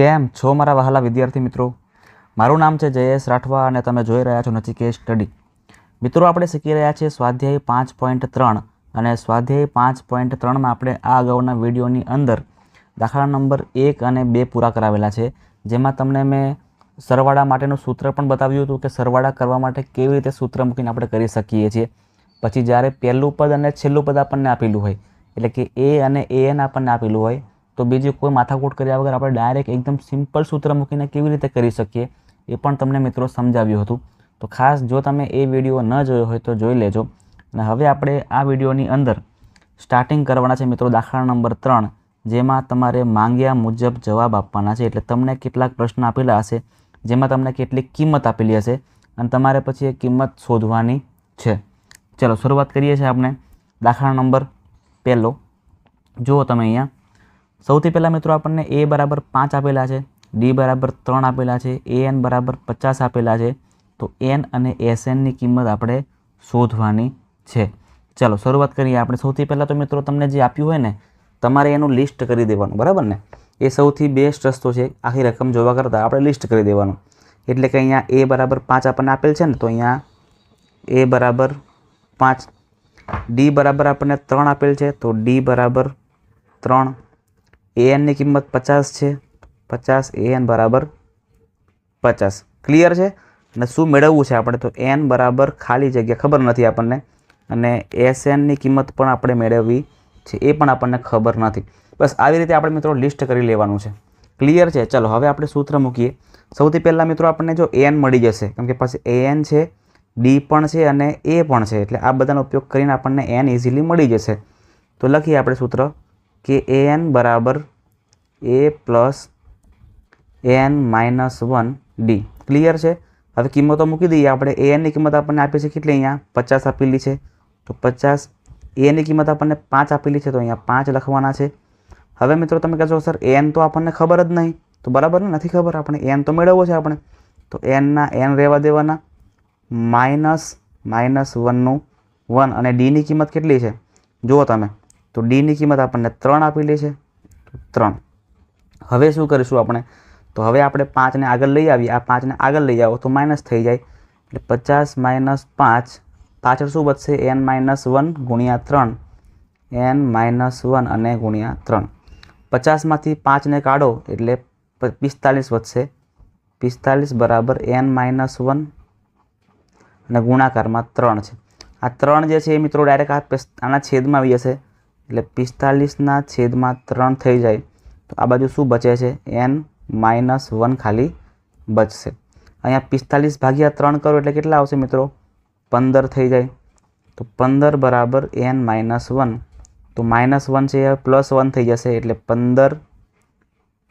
કેમ છો મારા વહાલા વિદ્યાર્થી મિત્રો? મારું નામ છે જયેશ રાઠવા અને તમે જોઈ રહ્યા છો નચિકેશ સ્ટડી. મિત્રો, આપણે શીખી રહ્યા છીએ સ્વાધ્યાય પાંચ પોઈન્ટ ત્રણ અને સ્વાધ્યાય પાંચ પોઈન્ટ ત્રણમાં આપણે આ અગાઉના વિડીયોની અંદર દાખલા નંબર એક અને બે પૂરા કરાવેલા છે, જેમાં તમને મેં સરવાળા માટેનું સૂત્ર પણ બતાવ્યું હતું કે સરવાળા કરવા માટે કેવી રીતે સૂત્ર મૂકીને આપણે કરી શકીએ છીએ. પછી જ્યારે પહેલું પદ અને છેલ્લું પદ આપણને આપેલું હોય, એટલે કે એ અને એ એન આપણને આપેલું હોય તો બીજી કોઈ માથાકૂટ કર્યા વગર આપણે ડાયરેક્ટ એકદમ સિમ્પલ સૂત્ર મૂકીને કેવી રીતે કરી શકીએ એ પણ તમને મિત્રો સમજાવ્યું હતું. તો ખાસ જો તમે એ વીડિયો ન જોયો હોય તો જોઈ લેજો. અને હવે આપણે આ વિડીયોની અંદર સ્ટાર્ટિંગ કરવાના છે મિત્રો દાખલા નંબર ત્રણ, જેમાં તમારે માંગ્યા મુજબ જવાબ આપવાના છે. એટલે તમને કેટલાક પ્રશ્ન આપેલા હશે, જેમાં તમને કેટલીક કિંમત આપેલી હશે અને તમારે પછી એ કિંમત શોધવાની છે. ચલો, શરૂઆત કરીએ છીએ આપણે. દાખલા નંબર પહેલો. જુઓ તમે અહીંયા. સૌથી પહેલાં મિત્રો આપણને એ બરાબર પાંચ આપેલા છે, ડી બરાબર ત્રણ આપેલા છે, એ એન બરાબર પચાસ આપેલા છે. તો એન અને એસ એનની કિંમત આપણે શોધવાની છે. ચાલો શરૂઆત કરીએ આપણે. સૌથી પહેલાં તો મિત્રો તમને જે આપ્યું હોય ને, તમારે એનું લિસ્ટ કરી દેવાનું, બરાબર ને? એ સૌથી બેસ્ટ રસ્તો છે, આખી રકમ જોવા કરતાં આપણે લિસ્ટ કરી દેવાનું. એટલે કે અહીંયા એ બરાબર પાંચ આપણને આપેલ છે ને, તો અહીંયા એ બરાબર પાંચ. ડી બરાબર આપણને ત્રણ આપેલ છે, તો ડી બરાબર ત્રણ. એ એનની કિંમત પચાસ છે. પચાસ એ એન બરાબર પચાસ. ક્લિયર છે? અને શું મેળવવું છે આપણે? તો એન બરાબર ખાલી જગ્યા ખબર નથી આપણને. અને એસ એનની કિંમત પણ આપણે મેળવવી છે એ પણ આપણને ખબર નથી. બસ આવી રીતે આપણે મિત્રો લિસ્ટ કરી લેવાનું છે. ક્લિયર છે? ચલો, હવે આપણે સૂત્ર મૂકીએ. સૌથી પહેલાં મિત્રો આપણને જો એન મળી જશે, કેમ કે પછી એ છે ડી પણ છે અને એ પણ છે, એટલે આ બધાનો ઉપયોગ કરીને આપણને એન ઇઝીલી મળી જશે. તો લખીએ આપણે સૂત્ર. કે એ એન બરાબર A plus N minus one D. Clear છે? હવે કિંમતો મૂકી દઈએ. આપણે એ એનની કિંમત આપણને આપી છે કેટલી અહીંયા? પચાસ આપેલી છે. તો પચાસ એની કિંમત આપણને પાંચ આપેલી છે. તો અહીંયા પાંચ લખવાના છે. હવે મિત્રો તમે કહેશો, સર, એન તો આપણને ખબર જ નહીં. તો બરાબર નથી ખબર? આપણે એન તો મેળવવો છે આપણે. તો એનના એન રહેવા દેવાના. માઇનસ માઇનસ વનનું વન. અને ડીની કિંમત કેટલી છે? જુઓ તમે. તો ડીની કિંમત આપણને ત્રણ આપેલી છે. ત્રણ. હવે શું કરીશું આપણે? તો હવે આપણે પાંચને આગળ લઈ આવીએ. આ પાંચને આગળ લઈ આવો તો માઇનસ થઈ જાય. એટલે પચાસ માઇનસ પાંચ, પાછળ શું વધશે? એન માઇનસ વન ગુણ્યા ત્રણ. એન માઇનસ વન અને ગુણ્યા ત્રણ. પચાસમાંથી પાંચને કાઢો એટલે પિસ્તાલીસ વધશે. પિસ્તાલીસ બરાબર એન માઇનસ વન અને ગુણાકારમાં ત્રણ છે. આ ત્રણ જે છે એ મિત્રો ડાયરેક્ટ આ આના છેદમાં આવી જશે. એટલે પિસ્તાલીસના છેદમાં ત્રણ થઈ જાય, તો આ બાજુ શું બચે છે? એન માઇનસ વન ખાલી બચશે. અહીંયા પિસ્તાલીસ ભાગ્યા ત્રણ કરો એટલે કેટલા આવશે મિત્રો? પંદર થઈ જાય. તો પંદર બરાબર એન માઇનસ વન. તો માઇનસ વન છે પ્લસ વન થઈ જશે એટલે પંદર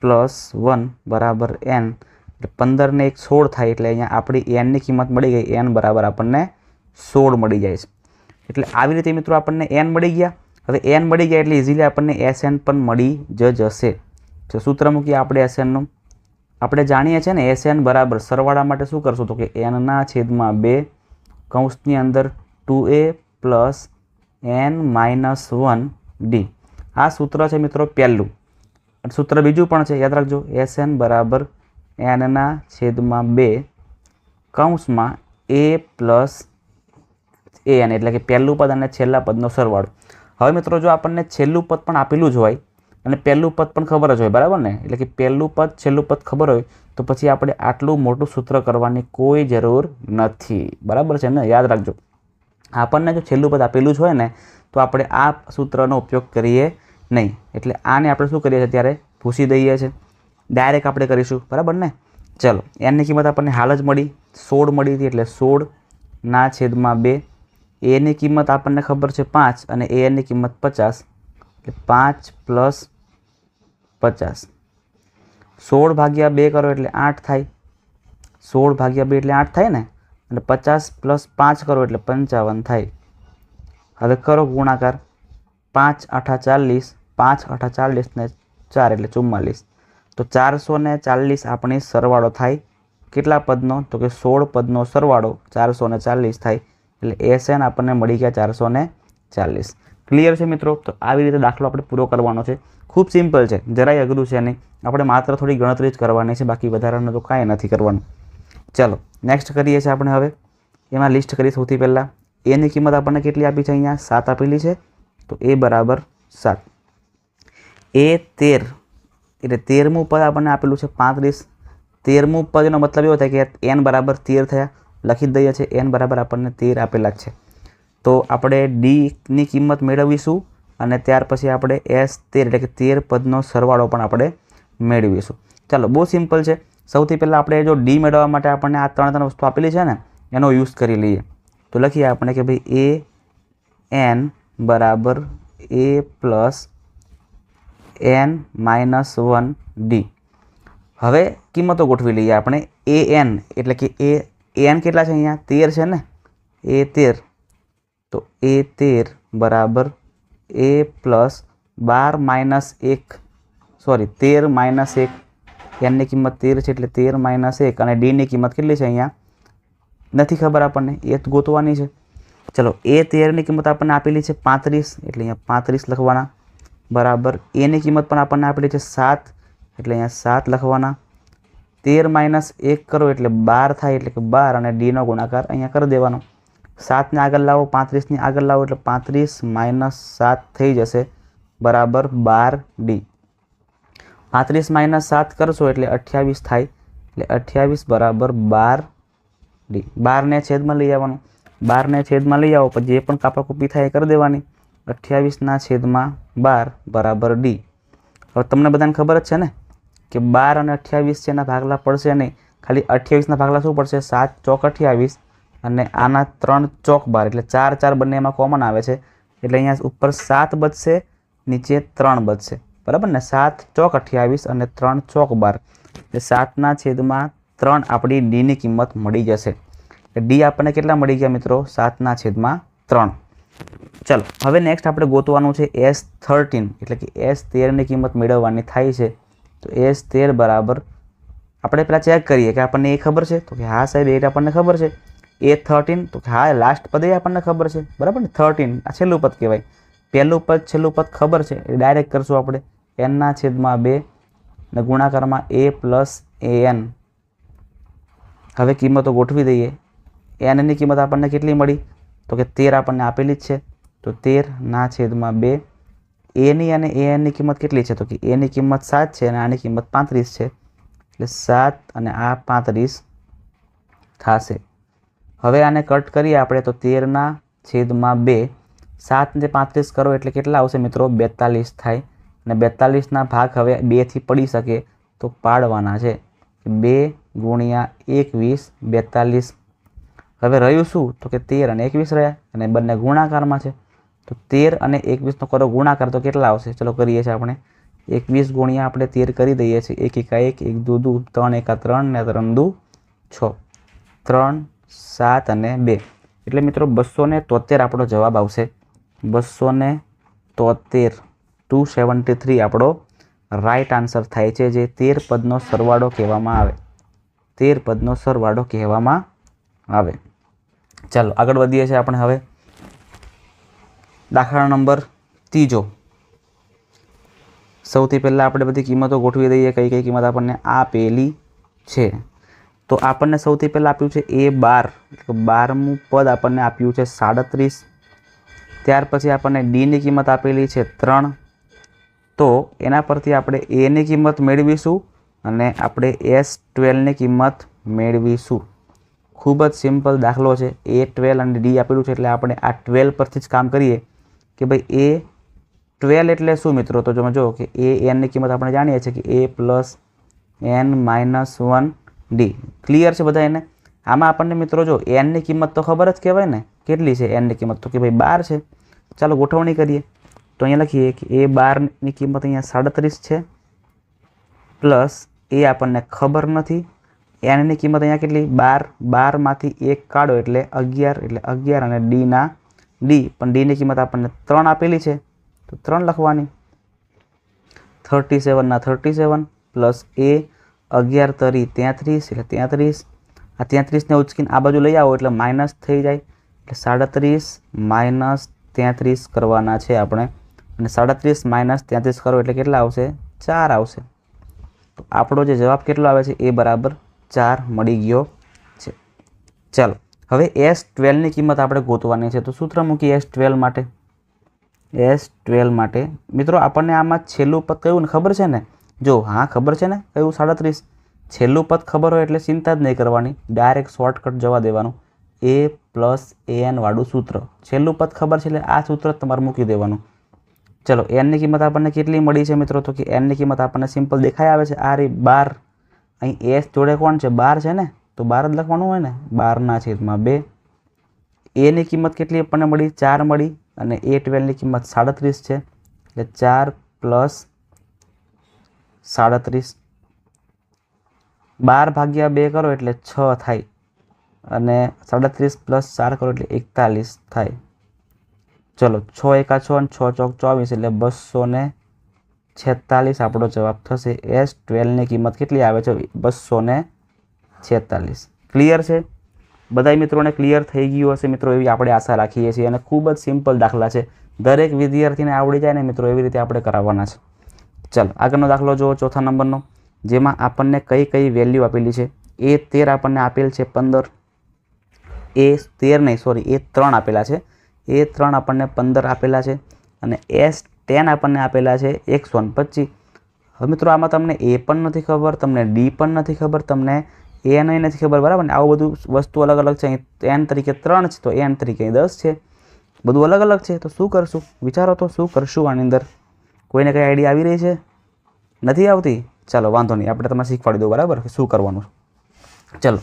પ્લસ વન બરાબર એન. એટલે પંદરને એક સોળ થાય એટલે અહીંયા આપણી એનની કિંમત મળી ગઈ. એન બરાબર આપણને સોળ મળી જાય છે. એટલે આવી રીતે મિત્રો આપણને એન મળી ગયા. હવે એન મળી ગયા એટલે ઇઝીલી આપણને એસ એન પણ મળી જ જશે. તો સૂત્ર મૂકીએ આપણે એસ એનનું આપણે જાણીએ છીએ ને એસ એન બરાબર સરવાળા માટે શું કરશું? તો કે એનના છેદમાં બે કૌંસની અંદર two A plus N minus one D આ સૂત્ર છે મિત્રો પહેલું. સૂત્ર બીજું પણ છે, યાદ રાખજો એસ એન બરાબર એનના છેદમાં બે કૌંસમાં એ પ્લસ એન એટલે કે પહેલું પદ અને છેલ્લા પદનો સરવાળો. હવે મિત્રો જો આપણને છેલ્લું પદ પણ આપેલું જ હોય, અને પહેલું પદ પણ ખબર જ હોય, બરાબર ને? એટલે કે પહેલું પદ, છેલ્લું પદ ખબર હોય, તો પછી આપણે આટલું મોટું સૂત્ર કરવાની કોઈ જરૂર નથી. બરાબર છે ને? યાદ રાખજો. આપણને જો છેલ્લું પદ આપેલું જ હોય ને, તો આપણે આ સૂત્રનો ઉપયોગ કરીએ નહીં. એટલે આને આપણે શું કરીએ છીએ ત્યારે ભૂસી દઈએ છીએ. ડાયરેક્ટ આપણે કરીશું. બરાબર ને? ચલો એની કિંમત આપણને હાલ જ મળી. સોળ મળી હતી એટલે સોળના છેદમાં બે. એની કિંમત આપણને ખબર છે પાંચ અને એની કિંમત પચાસ. એટલે પાંચ પ્લસ પચાસ. સોળ ભાગ્યા બે કરો એટલે આઠ થાય. સોળ ભાગ્યા બે એટલે આઠ થાય ને? અને પચાસ પ્લસ પાંચ કરો એટલે પંચાવન થાય. હવે કરો ગુણાકાર. પાંચ આઠા ચાલીસ, પાંચ અઠા ચાલીસ ને ચાર એટલે ચુમ્માલીસ. તો ચારસો ને ચાલીસ આપણી સરવાળો થાય. કેટલા પદનો? તો કે સોળ પદનો સરવાળો ચારસો ને ચાલીસ થાય. એટલે એસએન આપણને મળી ગયા ચારસો ને ચાલીસ. ક્લિયર છે મિત્રો? તો આવી રીતે દાખલો આપણે પૂરો કરવાનો છે. ખૂબ સિમ્પલ છે. જરાય અઘરું છે નહીં. આપણે માત્ર થોડી ગણતરી જ કરવાની છે. બાકી વધારાનું તો કાંઈ નથી કરવાનું. ચાલો નેક્સ્ટ કરીએ છીએ આપણે હવે. એમાં લિસ્ટ કરીએ સૌથી પહેલાં. એની કિંમત આપણને કેટલી આપી છે અહીંયા? સાત આપેલી છે. તો એ બરાબર સાત. એ તેર. એટલે તેરમું પદ આપણને આપેલું છે પાંત્રીસ. તેરમું પદનો મતલબ એવો થાય કે એન બરાબર તેર થયા. લખી દઈએ છીએ એન બરાબર આપણને તેર આપેલા છે. તો આપણે ડીની કિંમત મેળવીશું અને ત્યાર પછી આપણે એસ તેર, એટલે કે તેર પદનો સરવાળો પણ આપણે મેળવીશું. ચાલો, બહુ સિમ્પલ છે. સૌથી પહેલાં આપણે જો ડી મેળવવા માટે આપણને આ ત્રણ ત્રણ વસ્તુ આપેલી છે ને, એનો યુઝ કરી લઈએ. તો લખીએ આપણે કે ભાઈ એ એન બરાબર A plus N minus one D હવે કિંમતો ગોઠવી લઈએ આપણે. એ એન એટલે કે એ એન કેટલા છે અહીંયા? તેર છે ને? એ તેર. તો એ તેર બરાબર એ પ્લસ બાર માઇનસ એક. સોરી, તેર માઇનસ એક. એનની કિંમત તેર છે એટલે તેર માઇનસ એક. અને ડીની કિંમત કેટલી છે અહીંયા? નથી ખબર આપણને. એ ગોતવાની છે. ચલો, એ તેરની કિંમત આપણને આપેલી છે પાંત્રીસ. એટલે અહીંયા પાંત્રીસ લખવાના. બરાબર. એની કિંમત પણ આપણને આપેલી છે સાત. એટલે અહીંયા સાત લખવાના. તેર માઇનસ એક કરો એટલે બાર થાય એટલે કે બાર અને ડીનો ગુણાકાર અહીંયા કરી દેવાનો. સાતને આગળ લાવો, પાંત્રીસની આગળ લાવો એટલે પાંત્રીસ માઇનસ સાત થઈ જશે. બરાબર બાર ડી પાંત્રીસ માઇનસ સાત કરશો એટલે અઠ્યાવીસ થાય. એટલે અઠ્યાવીસ બરાબર બાર ડી બારને છેદમાં લઈ આવવાનું. બારને છેદમાં લઈ આવો, પછી જે પણ કાપાકૂપી થાય એ કરી દેવાની. અઠ્યાવીસના છેદમાં બાર બરાબર ડી હવે તમને બધાને ખબર જ છે ને? કે બાર અને અઠ્યાવીસ છે એના ભાગલા પડશે નહીં. ખાલી અઠ્યાવીસના ભાગલા શું પડશે? સાત ચોક અઠ્યાવીસ અને આના ત્રણ ચોક બાર. એટલે ચાર ચાર બંને એમાં કોમન આવે છે. એટલે અહીંયા ઉપર સાત બચશે, નીચે ત્રણ બચશે. બરાબર ને? સાત ચોક અઠ્યાવીસ અને ત્રણ ચોક બાર. એટલે સાતના છેદમાં ત્રણ આપણી ડીની કિંમત મળી જશે. ડી આપણને કેટલા મળી ગયા મિત્રો? સાતના છેદમાં ત્રણ. ચલો, હવે નેક્સ્ટ આપણે ગોતવાનું છે એસ થર્ટીન એટલે કે એસ તેરની કિંમત મેળવવાની થાય છે. તો એસ તેર બરાબર આપણે પહેલાં ચેક કરીએ કે આપણને એ ખબર છે? તો કે હા સાહેબ, એ આપણને ખબર છે. એ થર્ટીન તો કે હા લાસ્ટ પદે આપણને ખબર છે. બરાબર ને? થર્ટીન આ છેલ્લું પદ કહેવાય. પહેલું પદ, છેલ્લું પદ ખબર છે. એ ડાયરેક્ટ કરશું આપણે. એનના છેદમાં બે, ને ગુણાકારમાં એ પ્લસ એ એન હવે કિંમતો ગોઠવી દઈએ. એનની કિંમત આપણને કેટલી મળી? તો કે તેર આપણને આપેલી જ છે. તો તેરના છેદમાં બે એની અને એ એનની કિંમત કેટલી છે? તો કે એની કિંમત સાત છે અને આની કિંમત પાંત્રીસ છે. એટલે સાત અને આ પાંત્રીસ થશે. હવે આને કટ કરીએ આપણે, તો તેરના છેદમાં બે. સાતને પાંત્રીસ કરો એટલે કેટલા આવશે મિત્રો? બેતાલીસ થાય. અને બેતાલીસના ભાગ હવે બેથી પડી શકે તો પાડવાના છે. બે ગુણ્યા એકવીસ, બેતાલીસ. હવે રહ્યું શું? તો કે તેર અને એકવીસ રહ્યા. અને બંને ગુણાકારમાં છે. તો તેર અને એકવીસનો કરો ગુણાકાર, તો કેટલા આવશે? ચલો કરીએ છીએ આપણે. એકવીસ ગુણ્યા આપણે તેર કરી દઈએ છીએ. એક એકા એક એક દુ દુ, ત્રણ એકા ત્રણ ને ત્રણ દુ છ. ત્રણ, સાત અને બે. એટલે મિત્રો બસો ને તોતેર આપણો જવાબ આવશે. બસો ને તોતેર, ટુ સેવન્ટી થ્રી આપણો રાઈટ આન્સર થાય છે, જે તેર પદનો સરવાળો કહેવામાં આવે. તેર પદનો સરવાળો કહેવામાં આવે. ચાલો આગળ વધીએ છીએ આપણે હવે. દાખલા નંબર ત્રીજો. સૌથી પહેલાં આપણે બધી કિંમતો ગોઠવી દઈએ કઈ કઈ કિંમત આપણને આપેલી છે. તો આપણને સૌથી પહેલાં આપ્યું છે એ બાર. બારમું પદ આપણને આપ્યું છે સાડત્રીસ. ત્યાર પછી આપણને ડીની કિંમત આપેલી છે ત્રણ. તો એના પરથી આપણે એની કિંમત મેળવીશું અને આપણે એસ ટ્વેલ્વની કિંમત મેળવીશું. ખૂબ જ સિમ્પલ દાખલો છે. એ ટ્વેલ્વ અને ડી આપેલું છે એટલે આપણે આ ટ્વેલ્વ પરથી જ કામ કરીએ. કે ભાઈ એ ટ્વેલ્વ એટલે શું મિત્રો? તો તમે જો કે એ એનની કિંમત આપણે જાણીએ છીએ કે a plus n minus one d clear છે બધા એને? આમાં આપણને મિત્રો જો એનની કિંમત તો ખબર જ કહેવાય ને? કેટલી છે એનની કિંમત? તો કે ભાઈ બાર છે. ચાલો ગોઠવણી કરીએ. તો અહીંયા લખીએ કે એ બારની કિંમત અહીંયા સાડત્રીસ છે. પ્લસ એ આપણને ખબર નથી. એનની કિંમત અહીંયા કેટલી? બાર. બારમાંથી એક કાઢો એટલે અગિયાર. એટલે અગિયાર અને ડીના ડી, પણ ડીની કિંમત આપણને ત્રણ આપેલી છે. તો ત્રણ લખવાની. થર્ટી સેવનના થર્ટી સેવન પ્લસ એ અગિયાર તરી તેત્રીસ, એટલે તેત્રીસ. આ તેત્રીસને ઉચકીને આ બાજુ લઈ આવો, એટલે માઇનસ થઈ જાય. એટલે સાડત્રીસ માઇનસ તેત્રીસ કરવાના છે આપણે. અને સાડત્રીસ માઇનસ તેત્રીસ કરો એટલે કેટલા આવશે? ચાર આવશે. તો આપણો જે જવાબ કેટલો આવે છે? એ બરાબર ચાર મળી ગયો છે. ચાલો. હવે એસ ટ્વેલ્વની કિંમત આપણે ગોતવાની છે, તો સૂત્ર મૂકીએ એસ ટ્વેલ્વ માટે. એસ ટ્વેલ્વ માટે. મિત્રો, આપણને આમાં છેલ્લું પદ કયું ને ખબર છે ને? જો, હા, ખબર છે ને? કયું? સાડત્રીસ. છેલ્લું પદ ખબર હોય એટલે ચિંતા જ નહીં કરવાની. ડાયરેક્ટ શોર્ટકટ જવા દેવાનું. એ પ્લસ એન વાળું સૂત્ર. છેલ્લું પદ ખબર છે એટલે આ સૂત્ર તમારે મૂકી દેવાનું. ચલો એનની કિંમત આપણને કેટલી મળી છે મિત્રો? તો કે એનની કિંમત આપણને સિમ્પલ દેખાઈ આવે છે. આ રી બાર. અહીં એસ જોડે કોણ છે? બાર છે ને? તો બાર જ લખવાનું હોય ને? બારના છેદમાં બે. એની કિંમત કેટલી આપણને મળી? ચાર મળી. અને એ ટ્વેલ્વની કિંમત સાડત્રીસ છે. એટલે ચાર પ્લસ સાડત્રીસ. બાર ભાગ્યા બે કરો એટલે છ થાય. અને સાડત્રીસ પ્લસ ચાર કરો એટલે એકતાલીસ થાય. ચલો, છ એકા છ અને છ ચોક ચોવીસ એટલે બસો ને છેતાલીસ આપણો જવાબ થશે. એસ ટ્વેલ્વની કિંમત કેટલી આવે છે? બસો ને છેતાલીસ. ક્લિયર છે? બધા મિત્રોને ક્લિયર થઈ ગયું હશે મિત્રો એવી આપણે આશા રાખીએ છીએ અને ખૂબ જ સિમ્પલ દાખલા છે. દરેક વિદ્યાર્થીને આવડી જાય ને મિત્રો એવી રીતે આપણે કરાવવાના છે. ચાલો, આગળનો દાખલો જુઓ, ચોથા નંબરનો. જેમાં આપણને કઈ કઈ વેલ્યુ આપેલી છે? એ તેર આપણને આપેલ છે પંદર. એ તેર નહીં સોરી એ ત્રણ આપેલા છે. એ ત્રણ આપણને પંદર આપેલા છે અને એસ ટેન આપણને આપેલા છે એકસો પચીસ. હવે મિત્રો આમાં તમને એ પણ નથી ખબર, તમને ડી પણ નથી ખબર, તમને એ નહીં નથી ખબર, બરાબર ને? આવું બધું વસ્તુ અલગ અલગ છે. અહીં એન તરીકે ત્રણ છે, તો એન તરીકે અહીં દસ છે. બધું અલગ અલગ છે, તો શું કરશું? વિચારો તો શું કરશું આની અંદર? કોઈને કંઈ આઈડિયા આવી રહી છે? નથી આવતી? ચાલો, વાંધો નહીં. આપણે તમને શીખવાડી દો બરાબર? શું કરવાનું? ચલો.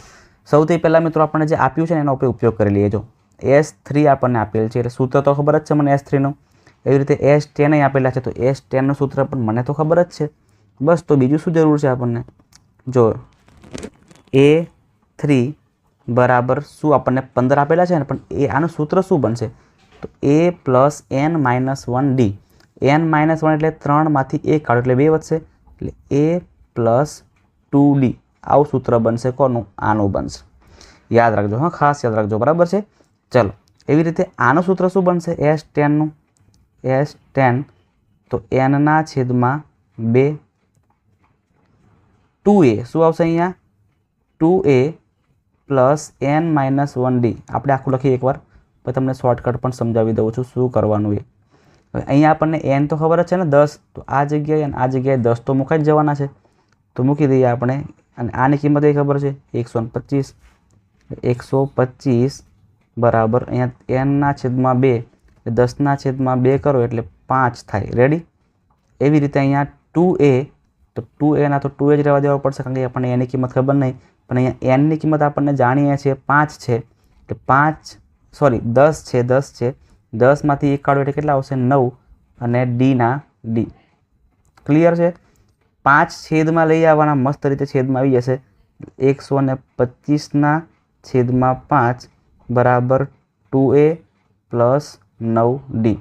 સૌથી પહેલાં મિત્રો, આપણને જે આપ્યું છે ને, એનો આપણે ઉપયોગ કરી લઈએ. જો એસ થ્રી આપણને આપેલ છે. એટલે સૂત્ર તો ખબર જ છે મને એસ થ્રીનું એવી રીતે એસ ટેન આપેલા છે, તો એસ ટેનનું સૂત્ર પણ મને તો ખબર જ છે. બસ, તો બીજું શું જરૂર છે આપણને? જો એ થ્રી બરાબર શું આપણને પંદર આપેલા છે ને, પણ એ આનું સૂત્ર શું બનશે? તો a plus n minus one d. N minus one એટલે ત્રણમાંથી એ કાઢો એટલે બે વધશે. એટલે એ પ્લસ ટુ ડી. આવું સૂત્ર બનશે કોનું? આનું બનશે. યાદ રાખજો, હા, ખાસ યાદ રાખજો, બરાબર છે? ચલો, એવી રીતે આનું સૂત્ર શું બનશે? એસ ટેનનું એસ ટેન, તો એનના છેદમાં બે ટુ એ. શું આવશે અહીંયા? Two a plus n minus one d. આપણે આખું લખીએ એકવાર. પછી તમને શોર્ટકટ પણ સમજાવી દઉં છું શું કરવાનું એ. હવે અહીંયા આપણને એન તો ખબર જ છે ને, દસ. તો આ જગ્યાએ આ જગ્યાએ દસ તો મુકાઈ જ જવાના છે. તો મૂકી દઈએ આપણે. અને આની કિંમત એ ખબર છે? એકસો પચીસ. એકસો પચીસ બરાબર અહીંયા એનના છેદમાં બે. દસના છેદમાં બે કરો એટલે પાંચ થાય. રેડી એવી રીતે અહીંયા ટુ એ, તો ટુ એના તો ટુ એ જ રહેવા દેવા પડશે કારણ કે આપણને એની કિંમત ખબર નહીં. પણ અહીંયા એનની કિંમત આપણને જાણીએ છીએ પાંચ છે એટલે પાંચ સોરી દસ છે દસ છે. દસમાંથી એક કાઢો એટલે કેટલા આવશે? નવ અને ડીના ડી ક્લિયર છે? પાંચ છેદમાં લઈ આવવાના મસ્ત રીતે છેદમાં આવી જશે. એકસો ને પચીસના છેદમાં પાંચ બરાબર ટુ એ પ્લસ નવ ડી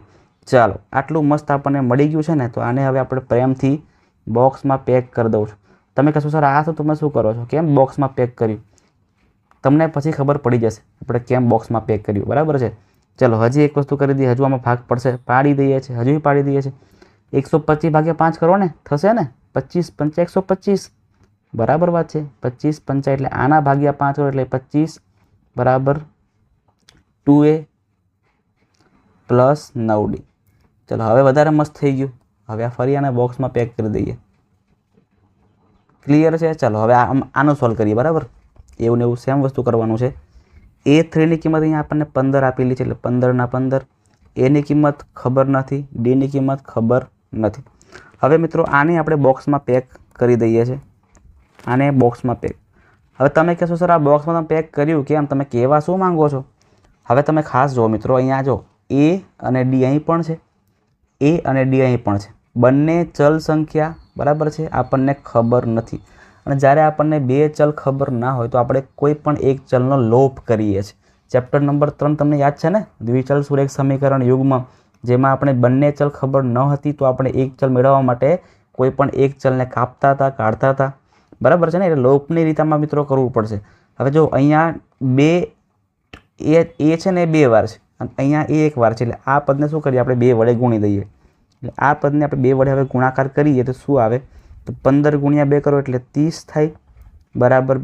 ચાલો, આટલું મસ્ત આપણને મળી ગયું છે ને, તો આને હવે આપણે પ્રેમથી બોક્સમાં પેક કરી દઉં છું. તમે કહેશો સર આ તો તમે શું કરો છો? કેમ બોક્સમાં પેક કર્યું? તમને પછી ખબર પડી જશે. આપણે કેમ બોક્સમાં પેક કર્યું? બરાબર છે? ચલો, હજી એક વસ્તુ કરી દઈએ. હજુ આમાં ભાગ પડશે. પાડી દઈએ છીએ. હજુ પાડી દઈએ છીએ. એકસો પચીસ ભાગ્યા પાંચ કરો ને? થશે ને? પચીસ પંચા એકસો પચીસ. બરાબર વાત છે? પચીસ પંચા એટલે આના ભાગ્યા પાંચ કરો એટલે પચીસ. બરાબર? ટુ એ પ્લસ નવ ડી. ચલો, હવે વધારે મસ્ત થઈ ગયું. હવે આ ફરી આને બોક્સમાં પેક કરી દઈએ. ક્લિયર છે? ચાલો, હવે આનો સોલ્વ કરીએ, બરાબર? એવું ને એવું સેમ વસ્તુ કરવાનું છે. એ થ્રીની કિંમત અહીંયા આપણને પંદર આપેલી છે, એટલે પંદરના પંદર. એની કિંમત ખબર નથી ડીની કિંમત ખબર નથી. હવે મિત્રો, આને આપણે બોક્સમાં પેક કરી દઈએ છીએ આને બોક્સમાં પેક હવે તમે કહેશો, સર, આ બોક્સમાં તમે પેક કર્યું કેમ? તમે કહેવા શું માંગો છો? હવે તમે ખાસ જુઓ મિત્રો, અહીંયા જો એ અને ડી અહીં પણ છે. એ અને ડી અહીં પણ છે. બંને ચલ સંખ્યા બરાબર છે? આપણને ખબર નથી. અને જ્યારે આપણને બે ચલ ખબર ના હોય તો આપણે કોઈ પણ એક ચલનો લોપ કરીએ છીએ. ચેપ્ટર નંબર ત્રણ તમને યાદ છે ને? દ્વિચલ સુરેખ સમીકરણ યુગમાં, જેમાં આપણે બંને ચલ ખબર ન હતી તો આપણે એક ચલ મેળવવા માટે કોઈ પણ એક ચલને કાપતા હતા, કાઢતા હતા. બરાબર છે ને? એટલે લોપની રીતમાં મિત્રો કરવું પડશે. હવે જો અહીંયા બે, એ એ છે ને બે વાર છે. અને અહીંયા એ એક વાર છે. એટલે આ પદને શું કરીએ? આપણે બે વડે ગુણી દઈએ. એટલે આ પદને આપણે બે વડે હવે ગુણાકાર કરીએ તો શું આવે? તો પંદર ગુણ્યા બે કરો એટલે ત્રીસ થાય. બરાબર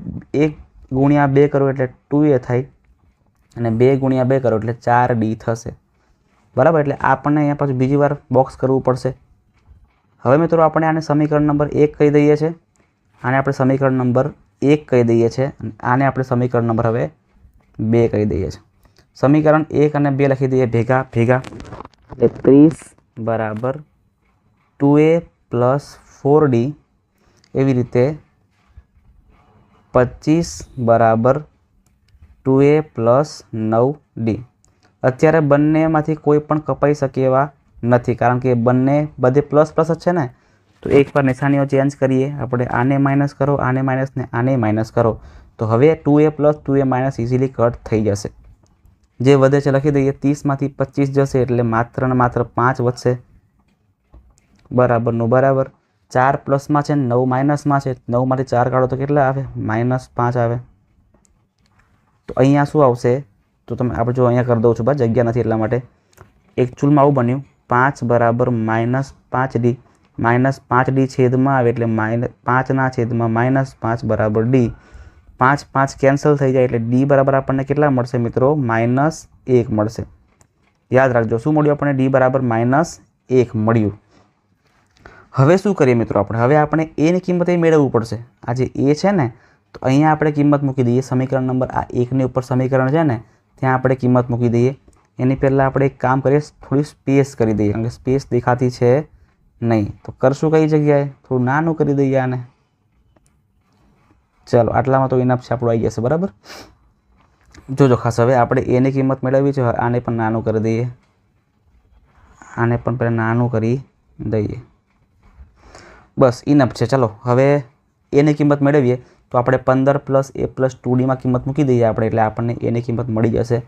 એક ગુણ્યા બે કરો એટલે ટુ એ થાય. અને બે ગુણ્યા બે કરો એટલે ચાર ડી થશે. બરાબર? એટલે આપણને અહીંયા પાછું બીજી વાર બોક્સ કરવું પડશે. હવે મિત્રો આપણે આને સમીકરણ નંબર એક કહી દઈએ છીએ આને આપણે સમીકરણ નંબર એક કહી દઈએ છીએ આને આપણે સમીકરણ નંબર હવે બે કહી દઈએ છીએ સમીકરણ એક અને બે લખી દઈએ ભેગા ભેગા. એટલે ત્રીસ બરાબર two a plus four d એવી રીતે પચીસ બરાબર ટુ એ પ્લસ નવ ડી અત્યારે બંનેમાંથી કોઈ પણ કપાઈ શકે એવા નથી, કારણ કે બંને બધે પ્લસ પ્લસ જ છે ને? તો એકવાર નિશાનીઓ ચેન્જ કરીએ. આપણે આને માઇનસ કરો, આને માઇનસ ને આને માઇનસ કરો. તો હવે two a plus two a minus easily cut થઈ જશે. જે વધે છે લખી દઈએ, ત્રીસમાંથી પચીસ જશે એટલે માત્ર ને માત્ર પાંચ વધશે. બરાબરનું બરાબર. ચાર પ્લસમાં છે નવ માઇનસમાં છે. નવમાંથી ચાર કાઢો તો કેટલા આવે? માઇનસ પાંચ આવે. તો અહીંયા શું આવશે? તો તમે આપણે જો અહીંયા કરી દઉં છું બસ, જગ્યા નથી એટલા માટે. એક ચૂલમાં આવું બન્યું. પાંચ બરાબર માઇનસ પાંચ ડી. માઇનસ પાંચ ડી છેદમાં આવે એટલે માઇનસ પાંચના છેદમાં માઇનસ પાંચ બરાબર ડી. પાંચ પાંચ કેન્સલ થઈ જાય એટલે ડી બરાબર આપણને કેટલા મળશે મિત્રો? માઇનસ એક મળશે. યાદ રાખજો, શું મળ્યું આપણને? ડી બરાબર માઇનસ એક મળ્યું. હવે શું કરીએ મિત્રો આપણે? હવે આપણે એની કિંમત એ મેળવવું પડશે. આ જે એ છે ને, તો અહીંયા આપણે કિંમત મૂકી દઈએ. સમીકરણ નંબર આ એકની ઉપર સમીકરણ છે ને, ત્યાં આપણે કિંમત મૂકી દઈએ. એની પહેલાં આપણે એક કામ કરીએ, થોડી સ્પેસ કરી દઈએ. કારણ કે સ્પેસ દેખાતી છે નહીં. તો કરશું કઈ જગ્યાએ? થોડું નાનું કરી દઈએ આને. ચાલો, આટલામાં તો ઇનફ છે, આપણું આવી જશે બરાબર? જોજો, ખાસ હવે આપણે એની કિંમત મેળવવી છે આને પણ નાનું કરી દઈએ. આને પણ પહેલાં નાનું કરી દઈએ. બસ ઇનફ છે, ચાલો, હવે એની કિંમત મેળવીએ, તો આપણે પંદર પ્લસ એ પ્લસ ટુ ડીમાં કિંમત મૂકી દઈએ આપણે, એટલે આપણને એની કિંમત મળી જશે.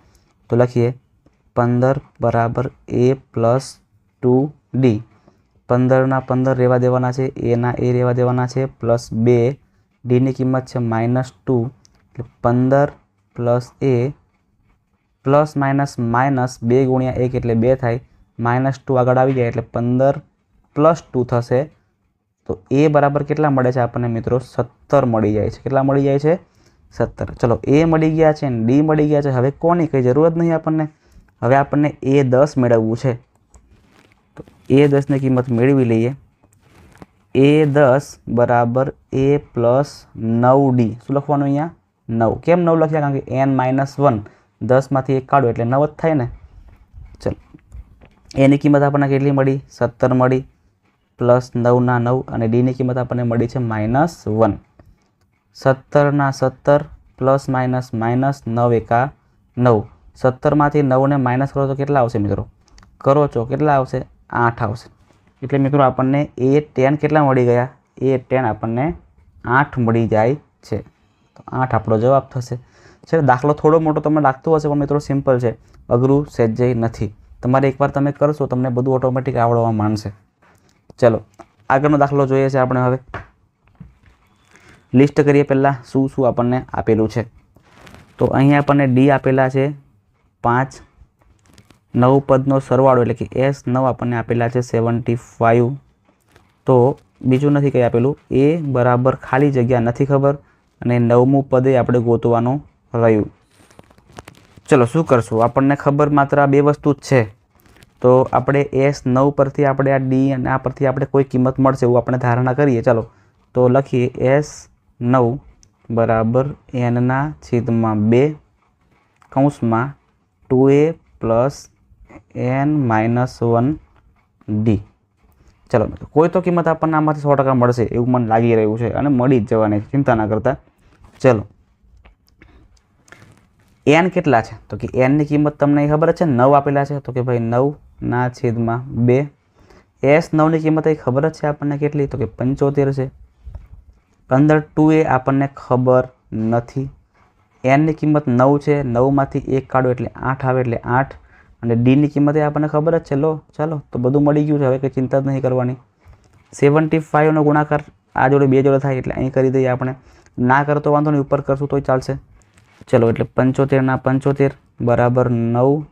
તો લખીએ, પંદર બરાબર એ પ્લસ ટુ ડી પંદરના પંદર રહેવા દેવાના છે એના એ રહેવા દેવાના છે, પ્લસ બે ડીની કિંમત છે માઇનસ ટુ એટલે પંદર plus a plus minus minus બે ગુણ્યા એક એટલે બે થાય. માઇનસ ટુ આગળ આવી જાય એટલે પંદર પ્લસ ટુ થશે. તો એ બરાબર કેટલા મળે છે આપણને મિત્રો? સત્તર મળી જાય છે. કેટલા મળી જાય છે? સત્તર. ચલો એ મળી ગયા છે ડી મળી ગયા છે. હવે કોની કંઈ જરૂરત નહીં આપણને? હવે આપણને એ દસ મેળવવું છે. તો એ દસની કિંમત મેળવી લઈએ. એ દસ બરાબર એ પ્લસ નવ ડી. શું લખવાનું અહીંયા? નવ. કેમ નવ લખ્યા? કારણ કે એન માઇનસ વન. દસમાંથી એક કાઢો એટલે નવ જ થાય ને? ચલો. એની કિંમત આપણને કેટલી મળી? સત્તર મળી. પ્લસ નવના નવ અને ડીની કિંમત આપણને મળી છે માઇનસ વન. સત્તરના સત્તર પ્લસ માઇનસ માઇનસ નવ એકા નવ. સત્તરમાંથી નવને માઇનસ કરો તો કેટલા આવશે મિત્રો? કરો છો. કેટલા આવશે? આઠ આવશે. એટલે મિત્રો આપણને એ ટેન કેટલા મળી ગયા? એ ટેન આપણને આઠ મળી જાય છે. તો આઠ આપણો જવાબ થશે. છે, દાખલો થોડો મોટો તમને લાગતો હશે, પણ મિત્રો સિમ્પલ છે. અઘરું સહેજય નથી. તમારે એકવાર તમે કરશો, તમને બધું ઓટોમેટિક આવડવા માંડશે. ચલો, આગળનો દાખલો જોઈએ છે આપણે હવે. લિસ્ટ કરીએ પહેલાં શું શું આપણને આપેલું છે. તો અહીં આપણને ડી આપેલા છે પાંચ નવ પદનો સરવાળો એટલે કે એસ નવ આપણને આપેલા છે સેવન્ટી ફાઇવ તો બીજું નથી કંઈ આપેલું. એ બરાબર ખાલી જગ્યા નથી ખબર અને નવમું પદે આપણે ગોતવાનું રહ્યું. ચલો, શું કરશું? આપણને ખબર માત્ર આ બે વસ્તુ જ છે. તો આપણે એસ નવ પરથી આપણે આ ડી અને આ પરથી આપણે કોઈ કિંમત મળશે એવું આપણે ધારણા કરીએ. ચાલો, તો લખીએ એસ નવ બરાબર એનના છેદમાં બે કૌંસમાં two a plus n minus one d ચલો કોઈ તો કિંમત આપણને આમાંથી સો ટકા મળશે એવું મને લાગી રહ્યું છે અને મળી જ જવાની ચિંતા ના કરતા. ચલો. એન કેટલા છે? તો કે એનની કિંમત તમને ખબર છે, નવ આપેલા છે. તો કે ભાઈ નવના છેદમાં બે. એસ નવની કિંમત એ ખબર જ છે આપણને કેટલી? તો કે પંચોતેર છે. અંદર ટુ એ આપણને ખબર નથી. એનની કિંમત નવ છે, નવમાંથી એક કાઢો એટલે આઠ આવે એટલે આઠ. અને ડીની કિંમત આપણને ખબર જ છે. લો, ચાલો, તો બધું મળી ગયું છે. હવે કંઈ ચિંતા જ નહીં કરવાની. સેવન્ટી ફાઇવનો ગુણાકાર આ જોડે બે જોડે થાય એટલે અહીં કરી દઈએ આપણે. ના કરતો વાંધો નહીં, ઉપર કરશું તોય ચાલશે. ચલો, એટલે પંચોતેરના પંચોતેર બરાબર નવ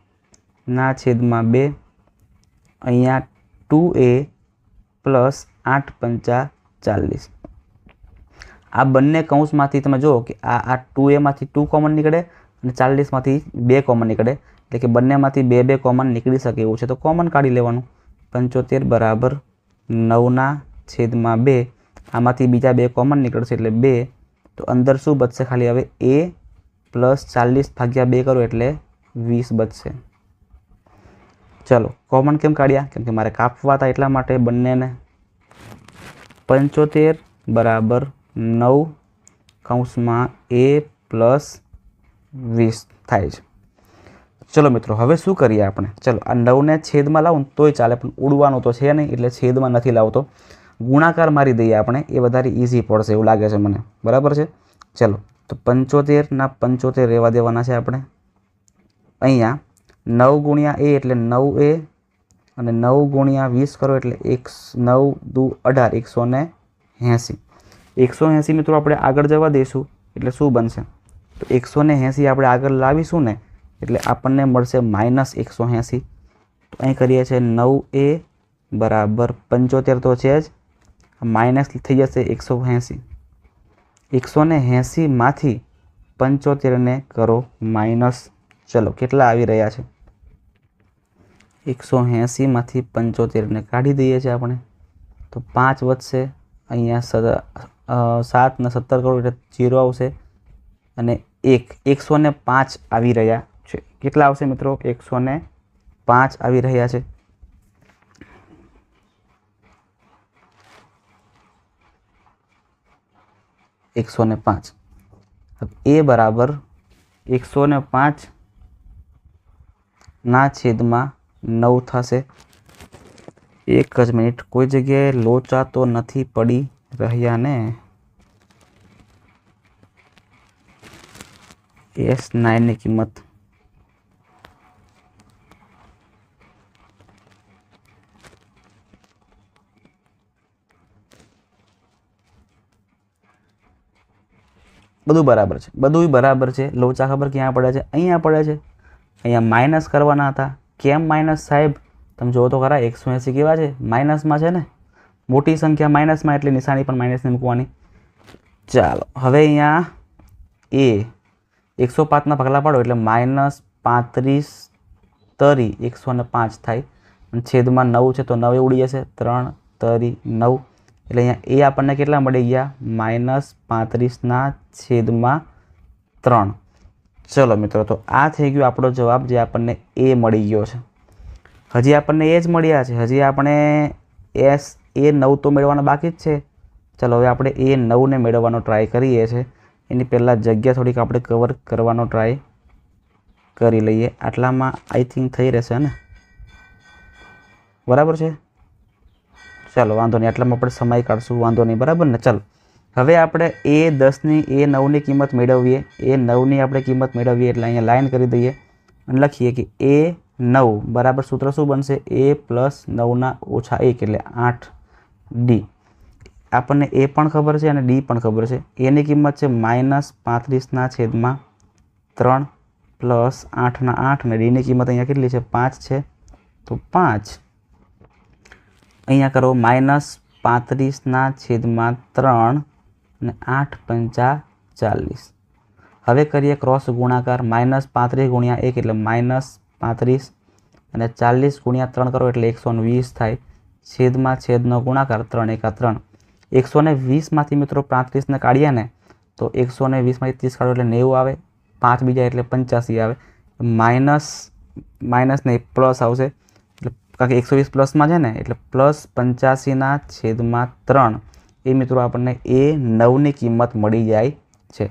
ના છેદમાં બે. અહીંયા ટુ એ પ્લસ આઠ પંચા ચાલીસ. આ બંને કૌંસમાંથી તમે જુઓ કે આ આ ટુ એમાંથી ટુ કોમન નીકળે અને ચાલીસમાંથી બે કોમન નીકળે. એટલે કે બંનેમાંથી બે બે કોમન નીકળી શકે એવું છે. તો કોમન કાઢી લેવાનું. પંચોતેર બરાબર નવના છેદમાં બે. આમાંથી બીજા બે કોમન નીકળશે એટલે બે. તો અંદર શું બચશે? ખાલી હવે એ પ્લસ ચાલીસ ભાગ્યા બે કરો એટલે વીસ બચશે. ચલો કોમન કેમ કાઢ્યા? કેમ કે મારે કાપવા હતા એટલા માટે બંનેને. પંચોતેર બરાબર નવ કૌંસમાં એ પ્લસ વીસ થાય છે. ચલો મિત્રો, હવે શું કરીએ આપણે? ચલો, આ નવને છેદમાં લાવું તોય ચાલે, પણ ઉડવાનું તો છે નહીં, એટલે છેદમાં નથી લાવતો. ગુણાકાર મારી દઈએ આપણે, એ વધારે ઇઝી પડશે એવું લાગે છે મને. બરાબર છે? ચલો, તો પંચોતેરના પંચોતેર રહેવા દેવાના છે આપણે. અહીંયા નવ ગુણ્યા એ એટલે નવ એ, અને નવ ગુણ્યા વીસ કરો એટલે એક નવ દુ અઢાર, એકસો ને એંસી. એકસો એંસી મિત્રો આપણે આગળ જવા દઈશું એટલે શું બનશે? તો એકસો ને એંસી આપણે આગળ લાવીશું ને એટલે આપણને મળશે માઇનસ એકસો એંસી. તો અહીં કરીએ છીએ નવ એ બરાબર પંચોતેર તો છે જ. માઇનસ થઈ જશે એકસો એંસી. એકસો ને એંસીમાંથી પંચોતેરને કરો માઇનસ. ચલો, કેટલા આવી રહ્યા છે? એકસો એંસીમાંથી પંચોતેરને કાઢી દઈએ છીએ આપણે. તો પાંચ વધશે. અહીંયા સાત ને સત્તર કરો એટલે જીરો આવશે. અને એક, એકસો પાંચ આવી રહ્યા. કેટલા આવશે મિત્રો? એકસો ને પાંચ આવી રહ્યા છે. એકસો ને પાંચ. એ બરાબર એકસો ને પાંચ ના છેદમાં નવ થશે. એક જ મિનિટ. કોઈ જગ્યાએ લોચા તો નથી પડી રહ્યા ને? એસ નાઇનની કિંમત બધું બરાબર છે. બધું બરાબર છે. લોચા ખબર ક્યાં પડે છે? અહીંયા પડે છે. અહીંયા માઇનસ કરવાના હતા. કેમ માઇનસ સાહેબ? તમે જુઓ તો ખરા, એકસો એંસી કેવા છે? માઇનસમાં છે ને? મોટી સંખ્યા માઇનસમાં એટલે નિશાની પણ માઇનસની મૂકવાની. ચાલો, હવે અહીંયા એ એકસો પાંચના પગલા પાડો, એટલે માઇનસ પાંત્રીસ તરી એકસો ને પાંચ થાય. છેદમાં નવ છે તો નવે ઉડી જશે. ત્રણ તરી નવ એટલે અહીંયા એ આપણને કેટલા મળી ગયા માઇનસ પાંત્રીસના છેદમાં ત્રણ. ચલો મિત્રો, તો આ થઈ ગયો આપણો જવાબ જે આપણને એ મળી ગયો છે. હજી આપણને એ જ મળ્યા છે. હજી આપણે એસ, એ નવ તો મેળવવાનો બાકી જ છે. ચલો હવે આપણે એ નવને મેળવવાનો ટ્રાય કરીએ છીએ. એની પહેલાં જગ્યા થોડીક આપણે કવર કરવાનો ટ્રાય કરી લઈએ. આટલામાં આઈ થિંક થઈ રહેશે ને? બરાબર છે? ચાલો, વાંધો નહીં, આટલામાં આપણે સમય કાઢશું, વાંધો નહીં, બરાબર ને? ચાલો, હવે આપણે એ દસની, એ નવની કિંમત મેળવીએ. એ નવની આપણે કિંમત મેળવીએ એટલે અહીંયા લાઈન કરી દઈએ અને લખીએ કે એ નવ, બરાબર? સૂત્ર શું બનશે? એ પ્લસ નવના ઓછા એક એટલે આઠ ડી. આપણને એ પણ ખબર છે અને ડી પણ ખબર છે. એની કિંમત છે માઇનસ પાંત્રીસના છેદમાં ત્રણ પ્લસ આઠના આઠ અને ડીની કિંમત અહીંયા કેટલી છે? પાંચ છે. તો પાંચ અહીંયા કરો માઇનસ પાંત્રીસના છેદમાં ત્રણ અને આઠ પંચા ચાલીસ. હવે કરીએ ક્રોસ ગુણાકાર. માઇનસ પાંત્રીસ ગુણ્યા એક એટલે માઇનસ પાંત્રીસ અને ચાલીસ ગુણ્યા ત્રણ કરો એટલે એકસો વીસ થાય. છેદમાં છેદનો ગુણાકાર ત્રણ એકા ત્રણ. એકસો ને વીસમાંથી મિત્રો પાંત્રીસને કાઢીએ ને, તો એકસો ને વીસમાંથી ત્રીસ કાઢો એટલે નેવું આવે. પાંચ બીજા એટલે પંચ્યાસી આવે. માઇનસ માઇનસ નહીં પ્લસ આવશે. કારણ કે એકસો વીસ પ્લસમાં છે ને, એટલે પ્લસ પંચ્યાસીના છેદમાં ત્રણ, એ મિત્રો આપણને એ નવની કિંમત મળી જાય છે.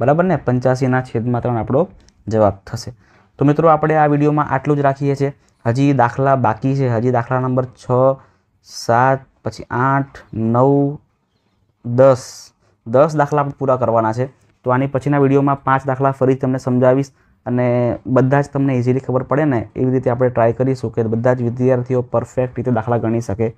બરાબર ને? પંચ્યાસીના છેદમાં ત્રણ આપણો જવાબ થશે. તો મિત્રો આપણે આ વિડીયોમાં આટલું જ રાખીએ છીએ. હજી દાખલા બાકી છે. હજી દાખલા નંબર છ, સાત, પછી આઠ, નવ, દસ. દસ દાખલા આપણે પૂરા કરવાના છે. તો આની પછીના વિડીયોમાં પાંચ દાખલા ફરી તમને સમજાવીશ. અને બધા જ તમને ઇઝીલી ખબર પડે ને, એવી રીતે આપણે ટ્રાય કરીશું કે બધા જ વિદ્યાર્થીઓ પરફેક્ટ રીતે દાખલા ગણી શકે.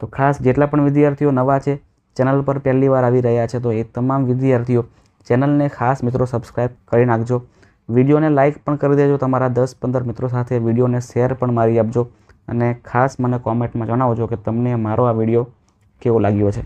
તો ખાસ જેટલા પણ વિદ્યાર્થીઓ નવા છે ચેનલ પર પહેલી વાર આવી રહ્યા છે, તો એ તમામ વિદ્યાર્થીઓ ચેનલને ખાસ મિત્રો સબસ્ક્રાઈબ કરી નાખજો. વિડીયોને લાઇક પણ કરી દેજો, તમારા દસ પંદર મિત્રો સાથે વિડીયોને શેર પણ મારી આપજો. અને ખાસ મને કોમેન્ટમાં જણાવજો કે તમને મારો આ વીડિયો કેવો લાગ્યો છે.